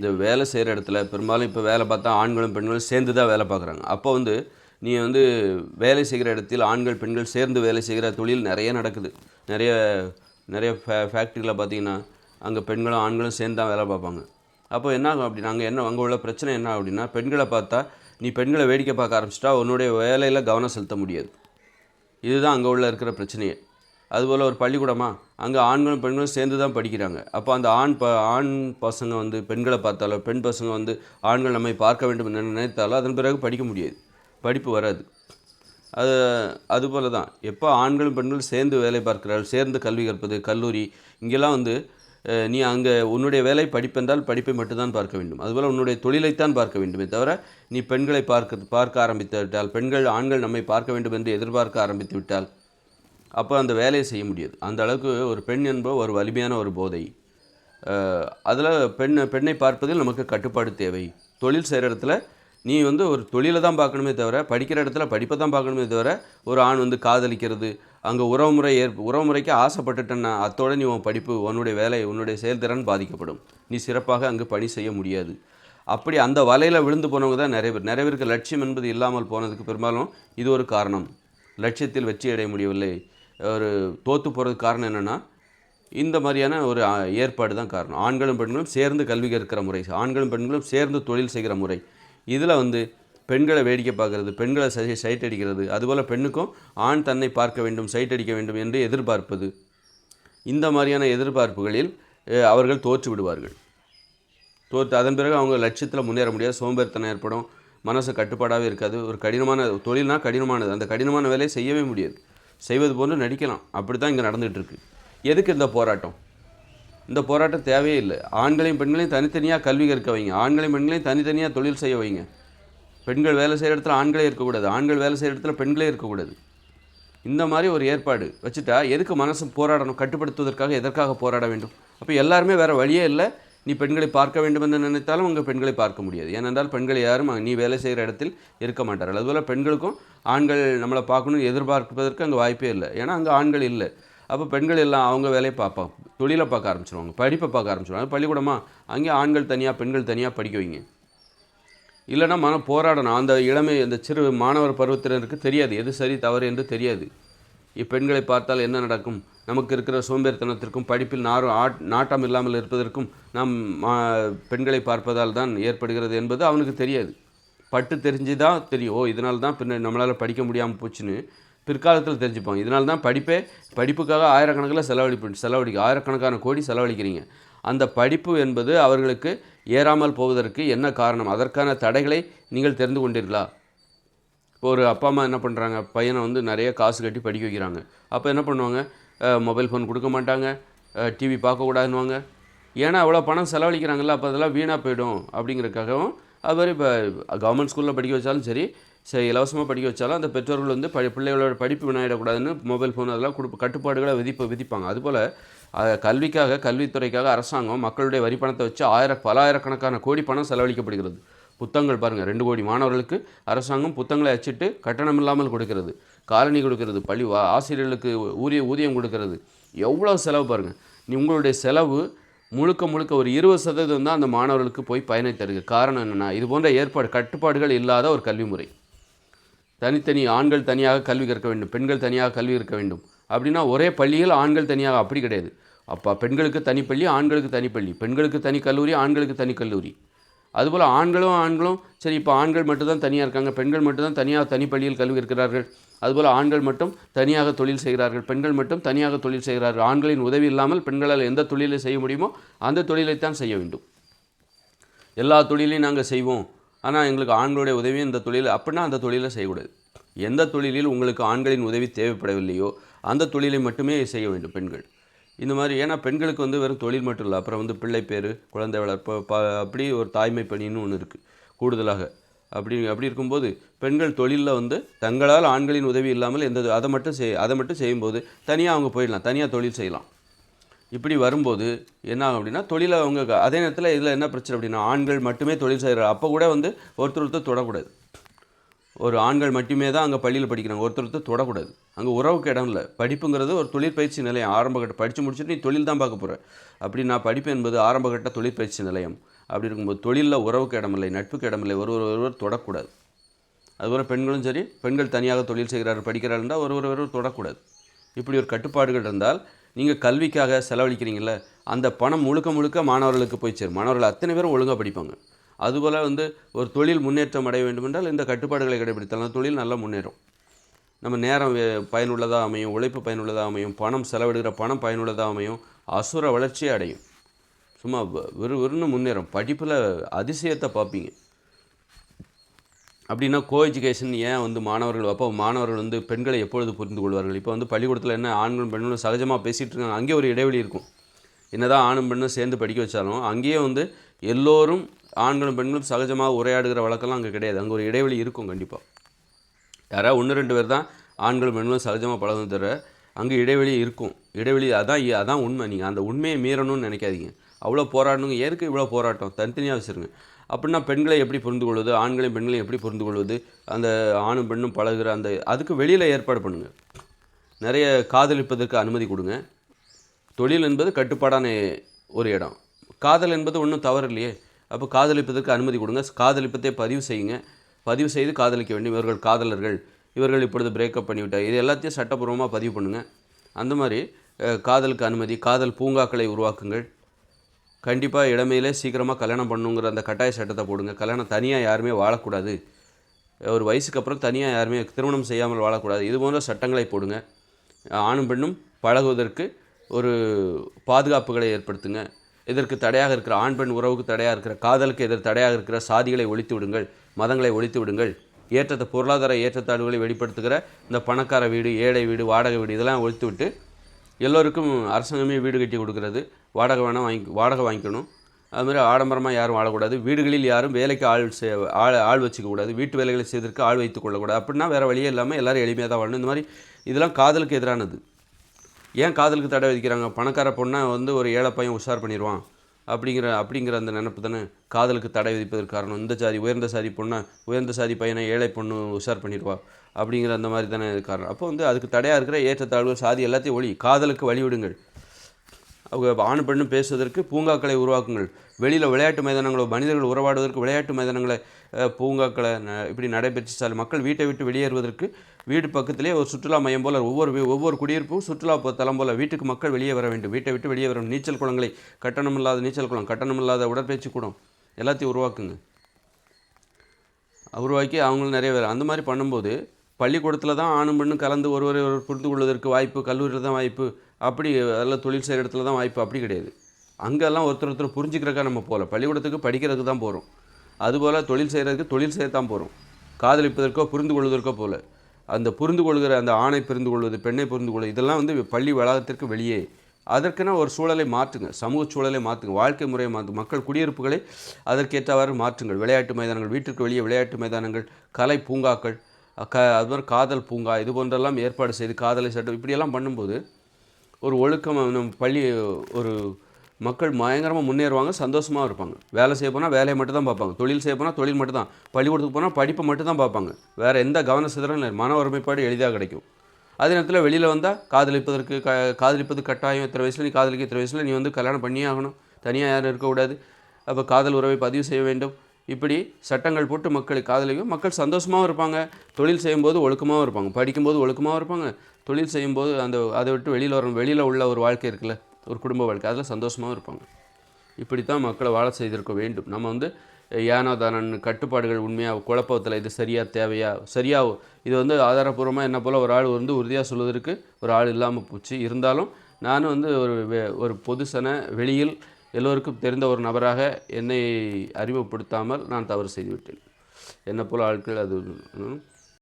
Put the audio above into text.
இந்த வேலை செய்கிற இடத்துல பெரும்பாலும் இப்போ வேலை பார்த்தா ஆண்களும் பெண்களும் சேர்ந்து தான் வேலை பார்க்குறாங்க. அப்போ வந்து நீ வந்து வேலை செய்கிற இடத்தில் ஆண்கள் பெண்கள் சேர்ந்து வேலை செய்கிற தொழில் நிறைய நடக்குது. நிறைய நிறைய ஃபே ஃபேக்ட்ரியில் பார்த்தீங்கன்னா அங்கே பெண்களும் ஆண்களும் சேர்ந்து தான் வேலை பார்ப்பாங்க. அப்போ என்ன ஆகும் அப்படின்னா அங்கே என்ன அங்கே உள்ள பிரச்சனை என்ன அப்படின்னா பெண்களை பார்த்தா நீ பெண்களை வேடிக்கை பார்க்க ஆரம்பிச்சிட்டா உன்னுடைய வேலையில் கவனம் செலுத்த முடியாது. இதுதான் அங்கே உள்ள இருக்கிற பிரச்சனையே. அதுபோல் ஒரு பள்ளிக்கூடமா? அங்கே ஆண்களும் பெண்களும் சேர்ந்து தான் படிக்கிறாங்க. அப்போ அந்த ஆண் ப ஆண் பசங்க வந்து பெண்களை பார்த்தாலோ பெண் பசங்க வந்து ஆண்கள் நம்மை பார்க்க வேண்டும் என்று நினைத்தாலோ அதன் பிறகு படிக்க முடியாது. படிப்பு வராது. அது அதுபோல தான் எப்போ ஆண்களும் பெண்களும் சேர்ந்து வேலை பார்க்கிறார்கள் சேர்ந்து கல்வி கற்பது கல்லூரி இங்கெல்லாம் வந்து நீ அங்கே உன்னுடைய வேலை படிப்பென்றால் படிப்பை மட்டும்தான் பார்க்க வேண்டும். அதுபோல் உன்னுடைய தொழிலைத்தான் பார்க்க வேண்டுமே தவிர நீ பெண்களை பார்க்க பார்க்க ஆரம்பித்து விட்டால் பெண்கள் ஆண்கள் நம்மை பார்க்க வேண்டும் என்று எதிர்பார்க்க ஆரம்பித்து விட்டால் அப்போ அந்த வேலையை செய்ய முடியாது. அந்த அளவுக்கு ஒரு பெண் என்பது ஒரு வலிமையான ஒரு போதை. அதில் பெண் பெண்ணை பார்ப்பதில் நமக்கு கட்டுப்பாடு தேவை. தொழில் செய்கிற இடத்துல நீ வந்து ஒரு தொழிலை தான் பார்க்கணுமே தவிர படிக்கிற இடத்துல படிப்பை தான் பார்க்கணுமே தவிர ஒரு ஆண் வந்து காதலிக்கிறது அங்கே உறவுமுறை ஏற் உறவுமுறைக்கு ஆசைப்பட்டுட்டேன்னா அத்தோட நீ உன் படிப்பு உன்னுடைய வேலை உன்னுடைய செயல்திறன் பாதிக்கப்படும். நீ சிறப்பாக அங்கு பணி செய்ய முடியாது. அப்படி அந்த வலையில் விழுந்து போனவங்க தான் நிறைய பேர். நிறைய பேருக்கு லட்சியம் என்பது இல்லாமல் போனதுக்கு பெரும்பாலும் இது ஒரு காரணம். லட்சியத்தில் வெற்றி அடைய முடியவில்லை. ஒரு தோற்று போகிறதுக்கு காரணம் என்னென்னா இந்த மாதிரியான ஒரு ஏற்பாடு தான் காரணம். ஆண்களும் பெண்களும் சேர்ந்து கல்வி கற்கிற முறை ஆண்களும் பெண்களும் சேர்ந்து தொழில் செய்கிற முறை. இதில் வந்து பெண்களை வேடிக்கை பார்க்கறது பெண்களை சை சைட் அடிக்கிறது அதுபோல் பெண்ணுக்கும் ஆண் தன்னை பார்க்க வேண்டும் சைட் அடிக்க வேண்டும் என்று எதிர்பார்ப்பது. இந்த மாதிரியான எதிர்பார்ப்புகளில் அவர்கள் தோற்று விடுவார்கள். தோற்று அதன் பிறகு அவங்க லட்சியத்தில் முன்னேற முடியாது சோம்பேறித்தனம் ஏற்படும் மனசு கட்டுப்பாடாகவே இருக்காது. ஒரு கடினமான தொழில்னால் கடினமானது அந்த கடினமான வேலையை செய்யவே முடியாது. செய்வது போன்று நடிக்கலாம். அப்படி தான் இங்கே நடந்துகிட்ருக்கு எதுக்கு இந்த போராட்டம்? இந்த போராட்டம் தேவையே இல்லை. ஆண்களையும் பெண்களையும் தனித்தனியாக கல்வி கற்க வைங்க. ஆண்களையும் பெண்களையும் தனித்தனியாக தொழில் செய்ய வைங்க. பெண்கள் வேலை செய்கிற இடத்துல ஆண்களே இருக்கக்கூடாது. ஆண்கள் வேலை செய்கிற இடத்துல பெண்களே இருக்கக்கூடாது. இந்த மாதிரி ஒரு ஏற்பாடு வச்சுட்டா எதுக்கு மனசு போராடணும்? கட்டுப்படுத்துவதற்காக எதற்காக போராட வேண்டும்? அப்போ எல்லாருமே வேறு வழியே இல்லை. நீ பெண்களை பார்க்க வேண்டும் என்று நினைத்தாலும் உங்கள் பெண்களை பார்க்க முடியாது. ஏனென்றால் பெண்கள் யாரும் நீ வேலை செய்கிற இடத்தில் இருக்க மாட்டார்கள். அதுபோல் பெண்களுக்கும் ஆண்கள் நம்மளை பார்க்கணும்னு எதிர்பார்ப்பதற்கு அங்கே வாய்ப்பே இல்லை. ஏன்னா அங்கே ஆண்கள் இல்லை. அப்போ பெண்கள் எல்லாம் அவங்க வேலையை பார்ப்பாங்க தொழிலை பார்க்க ஆரம்பிச்சிருவாங்க படிப்பை பார்க்க ஆரம்பிச்சிருவாங்க. பள்ளிக்கூடமா? அங்கே ஆண்கள் தனியாக பெண்கள் தனியாக படிக்க வைங்க. இல்லைன்னா மன போராடணும். அந்த இளமை அந்த சிறு மாணவர் பருவத்தினருக்கு தெரியாது. எது சரி தவறு என்று தெரியாது. இப்பெண்களை பார்த்தால் என்ன நடக்கும்? நமக்கு இருக்கிற சோம்பேறித்தனத்திற்கும் படிப்பில் நாறு ஆட் நாட்டம் இல்லாமல் இருப்பதற்கும் நாம் மா- பெண்களை பார்ப்பதால் தான் ஏற்படுகிறது என்பது அவனுக்கு தெரியாது. பட்டு தெரிஞ்சு தான் தெரியும். ஓ இதனால தான் பின்ன நம்மளால் படிக்க முடியாமல் போச்சுன்னு பிற்காலத்தில் தெரிஞ்சுப்பாங்க. இதனால தான் படிப்பே படிப்புக்காக ஆயிரக்கணக்கில் செலவழிப்பு செலவழிக்க ஆயிரக்கணக்கான கோடி செலவழிக்கிறீங்க. அந்த படிப்பு என்பது அவர்களுக்கு ஏறாமல் போவதற்கு என்ன காரணம்? அதற்கான தடைகளை நீங்கள் தெரிந்து கொண்டீர்களா? இப்போ ஒரு அப்பா அம்மா என்ன பண்ணுறாங்க பையனை வந்து நிறைய காசு கட்டி படிக்க வைக்கிறாங்க. அப்போ என்ன பண்ணுவாங்க? மொபைல் ஃபோன் கொடுக்க மாட்டாங்க. டிவி பார்க்கக்கூடாதுன்னுவாங்க. ஏன்னா அவ்வளோ பணம் செலவழிக்கிறாங்கல்ல அப்போ அதெல்லாம் வீணாக போயிடும் அப்படிங்கிறதுக்காகவும் அது மாதிரி இப்போ கவர்மெண்ட் ஸ்கூலில் படிக்க வச்சாலும் சரி சரி இலவசமாக படிக்க வச்சாலும் அந்த பெற்றோர்கள் வந்து படி பிள்ளைகளோட படிப்பு வினாயிடக்கூடாதுன்னு மொபைல் ஃபோன் அதெல்லாம் கொடுப்பு கட்டுப்பாடுகளை விதிப்பு விதிப்பாங்க. அதுபோல் கல்விக்காக கல்வித்துறைக்காக அரசாங்கம் மக்களுடைய வரி பணத்தை வச்சு ஆயிர பல ஆயிரக்கணக்கான கோடி பணம் செலவழிக்கப்படுகிறது. புத்தகங்கள் பாருங்கள் ரெண்டு கோடி மாணவர்களுக்கு அரசாங்கம் புத்தகங்களை அச்சிட்டு கட்டணம் இல்லாமல் கொடுக்கிறது. காலனி கொடுக்கறது பள்ளி வா- ஆசிரியர்களுக்கு ஊதிய ஊதியம் கொடுக்கறது. எவ்வளோ செலவு பாருங்கள் நீ உங்களுடைய செலவு முழுக்க முழுக்க ஒரு இருபது சதவீதம் தான் அந்த மாணவர்களுக்கு போய் பயனை தருது. காரணம் என்னென்னா இது போன்ற ஏற்பாடு கட்டுப்பாடுகள் இல்லாத ஒரு கல்வி முறை. தனித்தனி ஆண்கள் தனியாக கல்வி கற்க வேண்டும் பெண்கள் தனியாக கல்வி கற்க வேண்டும். அப்படின்னா ஒரே பள்ளியில் ஆண்கள் தனியாக அப்படி கிடையாது. அப்போ பெண்களுக்கு தனிப்பள்ளி ஆண்களுக்கு தனிப்பள்ளி பெண்களுக்கு தனி கல்லூரி ஆண்களுக்கு தனி கல்லூரி. அதுபோல் ஆண்களும் ஆண்களும் சரி இப்போ ஆண்கள் மட்டும்தான் தனியாக இருக்காங்க பெண்கள் மட்டும்தான் தனியாக தனி பள்ளியில் கல்வி இருக்கிறார்கள். அதுபோல் ஆண்கள் மட்டும் தனியாக தொழில் செய்கிறார்கள் பெண்கள் மட்டும் தனியாக தொழில் செய்கிறார்கள். ஆண்களின் உதவி இல்லாமல் பெண்களால் எந்த தொழிலை செய்ய முடியுமோ அந்த தொழிலைத்தான் செய்ய வேண்டும். எல்லா தொழிலையும் நாங்கள் செய்வோம். ஆனால் எங்களுக்கு ஆண்களுடைய உதவி இந்த தொழில் அப்படின்னா அந்த தொழிலை செய்யக்கூடாது. எந்த தொழிலில் உங்களுக்கு ஆண்களின் உதவி தேவைப்படவில்லையோ அந்த தொழிலை மட்டுமே செய்ய வேண்டும் பெண்கள். இந்த மாதிரி ஏன்னா பெண்களுக்கு வந்து வெறும் தொழில் மட்டும் இல்லை அப்புறம் வந்து பிள்ளை பேர் குழந்தை வளர்ப்பு ப அப்படி ஒரு தாய்மை பணின்னு ஒன்று இருக்குது கூடுதலாக. அப்படி அப்படி இருக்கும்போது பெண்கள் தொழிலில் வந்து தங்களால் ஆண்களின் உதவி இல்லாமல் எந்த அதை மட்டும் செய் அதை மட்டும் செய்யும்போது தனியாக அவங்க போயிடலாம் தனியாக தொழில் செய்யலாம். இப்படி வரும்போது என்ன ஆகும் அப்படின்னா தொழிலை அவங்க அதே நேரத்தில் இதில் என்ன பிரச்சனை அப்படின்னா ஆண்கள் மட்டுமே தொழில் செய்கிற அப்போ கூட வந்து ஒருத்தர் ஒருத்தர் தொடக்கூடாது. ஒரு ஆண்கள் மட்டுமே தான் அங்கே பள்ளியில் படிக்கிறாங்க. ஒருத்தர் தொடக்கூடாது. அங்கே உறவுக்கு இடம் இல்லை. படிப்புங்கிறது ஒரு தொழிற்பயிற்சி நிலையம். ஆரம்பகட்ட படித்து முடிச்சுட்டு நீ தொழில் தான் பார்க்க போகிற அப்படி நான் படிப்பு என்பது ஆரம்பகட்ட தொழிற்பயிற்சி நிலையம். அப்படி இருக்கும்போது தொழிலில் உறவுக்கு இடமில்லை நட்புக்கு இடமில்லை ஒருவர் ஒருவர் தொடக்கூடாது. அதுபோல் பெண்களும் சரி பெண்கள் தனியாக தொழில் செய்கிறார்கள் படிக்கிறார்கள் என்றால் ஒருவர் ஒருவர் தொடக்கூடாது. இப்படி ஒரு கட்டுப்பாடுகள் இருந்தால் நீங்கள் கல்விக்காக செலவழிக்கிறீங்கள அந்த பணம் முழுக்க முழுக்க மாணவர்களுக்கு போய் சேரும். மாணவர்கள் அத்தனை பேரும் ஒழுங்காக படிப்பாங்க. அதுபோல் வந்து ஒரு தொழில் முன்னேற்றம் அடைய வேண்டும் என்றால் இந்த கட்டுப்பாடுகளை கடைபிடித்தால் தொழில் நல்லா முன்னேறும். நம்ம நேரம் பயனுள்ளதாக அமையும் உழைப்பு பயனுள்ளதாக அமையும் பணம் செலவிடுகிற பணம் பயனுள்ளதாக அமையும் அசுர வளர்ச்சியை அடையும். சும்மா விறு விறுன்னு முன்னேறும். படிப்பில் அதிசயத்தை பார்ப்பீங்க. அப்படின்னா கோ எஜுகேஷன் ஏன் வந்து மாணவர்கள் அப்போ மாணவர்கள் வந்து பெண்களை எப்பொழுது புரிந்து கொள்வார்கள்? இப்போ வந்து பள்ளிக்கூடத்தில் என்ன ஆண்களும் பெண்களும் சகஜமாக பேசிகிட்டு இருக்காங்க. அங்கேயே ஒரு இடைவெளி இருக்கும். என்னதான் ஆணும் பெண்ணும் சேர்ந்து படிக்க வச்சாலும் அங்கேயே வந்து எல்லோரும் ஆண்களும் பெண்களும் சகஜமாக உரையாடுகிற வழக்கெல்லாம் அங்கே கிடையாது. அங்கே ஒரு இடைவெளி இருக்கும் கண்டிப்பாக யாராவது ஒன்று ரெண்டு பேர் தான் ஆண்களும் பெண்களும் சகஜமாக பழகும் தவிர அங்கே இடைவெளி இருக்கும். இடைவெளி அதான் அதான் உண்மை. நீங்கள் அந்த உண்மையை மீறணும்னு நினைக்காதீங்க. அவ்வளோ போராடணுங்க. ஏற்கு இவ்வளோ போராட்டம். தனித்தனியாக வச்சுருங்க. அப்படின்னா பெண்களை எப்படி புரிந்து கொள்வது ஆண்களையும் பெண்களையும் எப்படி புரிந்து கொள்வது அந்த ஆணும் பெண்ணும் பழகிற அந்த அதுக்கு வெளியில் ஏற்பாடு பண்ணுங்கள் நிறைய காதலிப்பதற்கு அனுமதி கொடுங்க. தொழில் என்பது கட்டுப்பாடான ஒரு இடம். காதல் என்பது ஒன்றும் தவறு இல்லையே அப்போ காதலிப்பதற்கு அனுமதி கொடுங்க. காதலிப்பதை பதிவு செய்யுங்க. பதிவு செய்து காதலிக்க வேண்டும். இவர்கள் காதலர்கள். இவர்கள் இப்பொழுது பிரேக்கப் பண்ணிவிட்டார். இது எல்லாத்தையும் சட்டப்பூர்வமாக பதிவு பண்ணுங்கள் அந்த மாதிரி காதலுக்கு அனுமதி காதல் பூங்காக்களை உருவாக்குங்கள். கண்டிப்பாக இடமையிலே சீக்கிரமாக கல்யாணம் பண்ணுங்கிற அந்த கட்டாய சட்டத்தை போடுங்க. கல்யாணம் தனியாக யாருமே வாழக்கூடாது. ஒரு வயசுக்கு அப்புறம் தனியாக யாருமே திருமணம் செய்யாமல் வாழக்கூடாது. இது போன்ற சட்டங்களை போடுங்க. ஆணும் பெண்ணும் பழகுவதற்கு ஒரு பாதுகாப்புகளை ஏற்படுத்துங்க. இதற்கு தடையாக இருக்கிற ஆண் பெண் உறவுக்கு தடையாக இருக்கிற காதலுக்கு எதிர் தடையாக இருக்கிற சாதிகளை ஒழித்து விடுங்கள் மதங்களை ஒழித்து விடுங்கள். ஏற்றத்தை பொருளாதார ஏற்றத்தாழ்வுகளை வெளிப்படுத்துகிற இந்த பணக்கார வீடு ஏழை வீடு வாடகை வீடு இதெல்லாம் ஒழித்து விட்டு எல்லோருக்கும் அரசாங்கமே வீடு கட்டி கொடுக்கறது. வாடகை வேணால் வாங்கி வாடகை வாங்கிக்கணும். அது மாதிரி ஆடம்பரமாக யாரும் வாழக்கூடாது. வீடுகளில் யாரும் வேலைக்கு ஆள் செ- ஆள் ஆள் வச்சுக்க கூடாது வீட்டு வேலைகளை செய்வதற்கு ஆள் வைத்து கொள்ளக்கூடாது. அப்படின்னா வேறு வழியே இல்லாமல் எல்லாரும் எளிமையாக தான் வாழணும். இந்த மாதிரி இதெல்லாம் காதலுக்கு எதிரானது. ஏன் காதலுக்கு தடை விதிக்கிறாங்க? பணக்கார பொண்ணை வந்து ஒரு ஏழை பையன் உஷார் பண்ணிடுவான் அப்படிங்கிற அப்படிங்கிற அந்த நினைப்பு தானே? காதலுக்கு தடை விதிப்பதற்கு காரணம். இந்த சாதி உயர்ந்த சாதி பொண்ணை உயர்ந்த சாதி பையனை ஏழை பொண்ணு உஷார் பண்ணிடுவா. அப்படிங்கிற அந்த மாதிரி தானே இது காரணம். அப்போ வந்து அதுக்கு தடையாக இருக்கிற ஏற்றத்தாழ்வு சாதி எல்லாத்தையும் ஒளி காதலுக்கு வழிவிடுங்கள் அவங்க ஆண் பெண்ணும் பேசுவதற்கு பூங்காக்களை உருவாக்குங்கள். வெளியில் விளையாட்டு மைதானங்களோ மனிதர்கள் உறவாடுவதற்கு விளையாட்டு மைதானங்களை பூங்காக்களை ந- இப்படி நடைபெற்று மக்கள் வீட்டை விட்டு வெளியேறுவதற்கு வீடு பக்கத்திலே ஒரு சுற்றுலா மையம் போல் ஒவ்வொரு ஒவ்வொரு குடியிருப்பும் சுற்றுலா தலம் போல வீட்டுக்கு மக்கள் வெளியே வர வேண்டும். வீட்டை விட்டு வெளியே வர நீச்சல் குளங்களை கட்டணமில்லாத நீச்சல் குளம் கட்டணமில்லாத உடற்பயிற்சி கூடம் எல்லாத்தையும் உருவாக்குங்க. உருவாக்கி அவங்களும் நிறைய பேர். அந்த மாதிரி பண்ணும்போது பள்ளிக்கூடத்தில் தான் ஆணும் பெண்ணும் கலந்து ஒருவரை ஒருவர் புரிந்து கொள்வதற்கு வாய்ப்பு கல்லூரியில் தான் வாய்ப்பு அப்படி அதில் தொழில் செய்கிற இடத்துல தான் வாய்ப்பு அப்படி கிடையாது. அங்கெல்லாம் ஒருத்தர் ஒருத்தர் புரிஞ்சுக்கிறக்கா நம்ம போகல. பள்ளிக்கூடத்துக்கு படிக்கிறதுக்கு தான் போகிறோம் அதுபோல் தொழில் செய்கிறதுக்கு தொழில் செய்யத்தான் தான் போகிறோம் காதலிப்பதற்கோ புரிந்து கொள்வதற்கோ போல. அந்த புரிந்து கொள்கிற அந்த ஆணை புரிந்து கொள்வது பெண்ணை புரிந்து கொள்வது இதெல்லாம் வந்து பள்ளி வளாகத்திற்கு வெளியே. அதற்கென ஒரு சூழலை மாற்றுங்க. சமூக சூழலை மாற்றுங்க. வாழ்க்கை முறையை மாற்று மக்கள் குடியிருப்புகளை அதற்கேற்றவாறு மாற்றுங்கள். விளையாட்டு மைதானங்கள் வீட்டிற்கு வெளியே விளையாட்டு மைதானங்கள் கலை பூங்காக்கள் க அது மாதிரி காதல் பூங்கா இது போன்றெல்லாம் ஏற்பாடு செய்து காதலை சட்டம் இப்படியெல்லாம் பண்ணும்போது ஒரு ஒழுக்கம் நம்ம பள்ளி ஒரு மக்கள் பயங்கரமாக முன்னேறுவாங்க சந்தோஷமாக இருப்பாங்க. வேலை செய்ய போனால் வேலையை மட்டும் தான் பார்ப்பாங்க. தொழில் செய்ய போனால் தொழில் மட்டும் தான் பள்ளிக்கூடத்துக்கு போனால் படிப்பை மட்டும் தான் பார்ப்பாங்க. வேறு எந்த கவன சிதறலும் இல்லை. மன ஒருமைப்பாடு எளிதாக கிடைக்கும். அதே நேரத்தில் வெளியில் வந்தால் காதலிப்பதற்கு க காதலிப்பது கட்டாயம். இத்தனை வயசில் நீ காதலிக்க இத்தனை வயசில் நீ வந்து கல்யாணம் பண்ணியே ஆகணும். தனியாக யாரும் இருக்கக்கூடாது. அப்போ காதல் உறவை பதிவு செய்ய வேண்டும். இப்படி சட்டங்கள் போட்டு மக்களை காதலிக்கும். மக்கள் சந்தோஷமாகவும் இருப்பாங்க. தொழில் செய்யும்போது ஒழுக்கமாகவும் இருப்பாங்க. படிக்கும்போது ஒழுக்கமாகவும் இருப்பாங்க. தொழில் செய்யும்போது அந்த அதை விட்டு வெளியில் வரும் வெளியில் உள்ள ஒரு வாழ்க்கை இருக்குல்ல. ஒரு குடும்ப வாழ்க்கை. அதில் சந்தோஷமாகவும் இருப்பாங்க. இப்படி தான் மக்களை வாழ செய்திருக்க வேண்டும். நம்ம வந்து ஏனோ தானன் கட்டுப்பாடுகள் உண்மையாக குழப்பத்தில் இது சரியாக தேவையா? சரியாக இது வந்து ஆதாரப்பூர்வமாக என்ன போல் ஒரு ஆள் வந்து உறுதியாக சொல்வதற்கு ஒரு ஆள் இல்லாமல் போச்சு. இருந்தாலும் நானும் வந்து ஒரு ஒரு பொதுசன வெளியில் எல்லோருக்கும் தெரிந்த ஒரு நபராக என்னை அறிமுகப்படுத்தாமல் நான் தவறு செய்துவிட்டேன். என்னை போல் ஆட்கள் அது